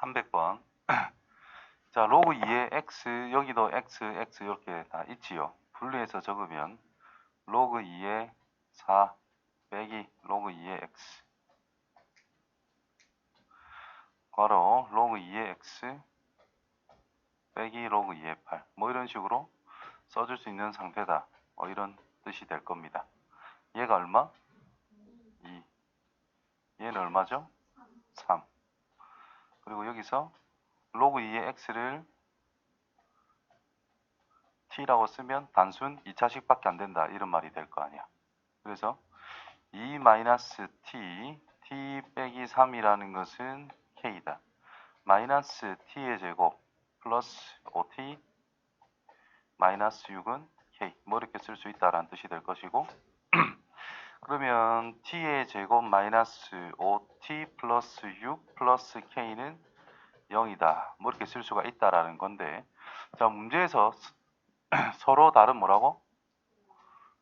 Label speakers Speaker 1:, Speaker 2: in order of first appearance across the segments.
Speaker 1: 300번. 자, 로그 2의 x, 여기도 x, x 이렇게 다 있지요. 분리해서 적으면 로그 2의 4 빼기 로그 2의 x. 괄호 로그 2의 x 빼기 로그 2의 8. 뭐 이런 식으로 써줄 수 있는 상태다. 뭐 이런 뜻이 될 겁니다. 얘가 얼마? 2. 얘는 얼마죠? 3. 그리고 여기서 로그 2의 x를 t라고 쓰면 단순 2차식 밖에 안 된다 이런 말이 될 거 아니야. 그래서 2 마이너스 t, 빼기 3이라는 것은 k다. 마이너스 t의 제곱 플러스 5t 마이너스 6은 k 뭐 이렇게 쓸 수 있다라는 뜻이 될 것이고 그러면 t의 제곱 마이너스 5t 플러스 6 플러스 k는 0이다. 뭐 이렇게 쓸 수가 있다라는 건데 자 문제에서 스- 서로 다른 뭐라고?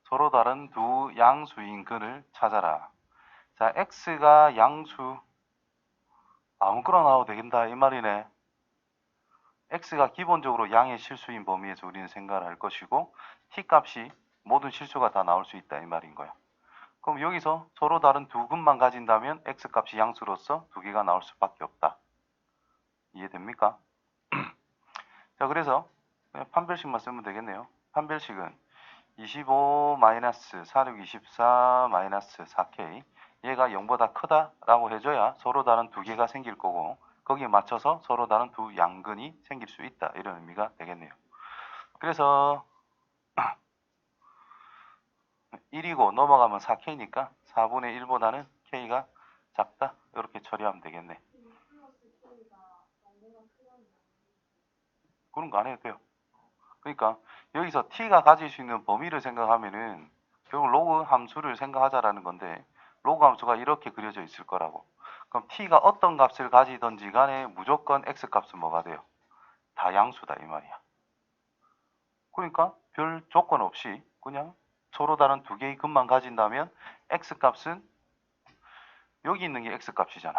Speaker 1: 서로 다른 두 양수인 근을 찾아라. 자 x가 양수 아무거나 나와도 되겠다 이 말이네. x가 기본적으로 양의 실수인 범위에서 우리는 생각을 할 것이고 t 값이 모든 실수가 다 나올 수 있다 이 말인 거야. 그럼 여기서 서로 다른 두 근만 가진다면 x 값이 양수로서 두 개가 나올 수밖에 없다. 이해됩니까? 자, 그래서 판별식만 쓰면 되겠네요. 판별식은 25 마이너스 46 24 마이너스 4k 얘가 0보다 크다라고 해줘야 서로 다른 두 개가 생길 거고 거기에 맞춰서 서로 다른 두 양근이 생길 수 있다 이런 의미가 되겠네요. 그래서 1이고 넘어가면 4k니까 4분의 1보다는 k가 작다 이렇게 처리하면 되겠네. 그런 거 안 해도 돼요. 그러니까 여기서 t가 가질 수 있는 범위를 생각하면은 결국 로그 함수를 생각하자라는 건데 로그 함수가 이렇게 그려져 있을 거라고. 그럼 t가 어떤 값을 가지든지 간에 무조건 x 값은 뭐가 돼요? 다 양수다 이 말이야. 그러니까 별 조건 없이 그냥 서로 다른 두 개의 근만 가진다면 x 값은 여기 있는 게 x 값이잖아.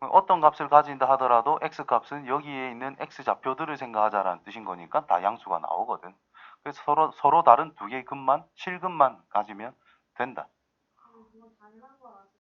Speaker 1: 어떤 값을 가진다 하더라도 x 값은 여기에 있는 x 좌표들을 생각하자라는 뜻인 거니까 다 양수가 나오거든. 그래서 서로 서로 다른 두 개의 근만 실근만 가지면 된다.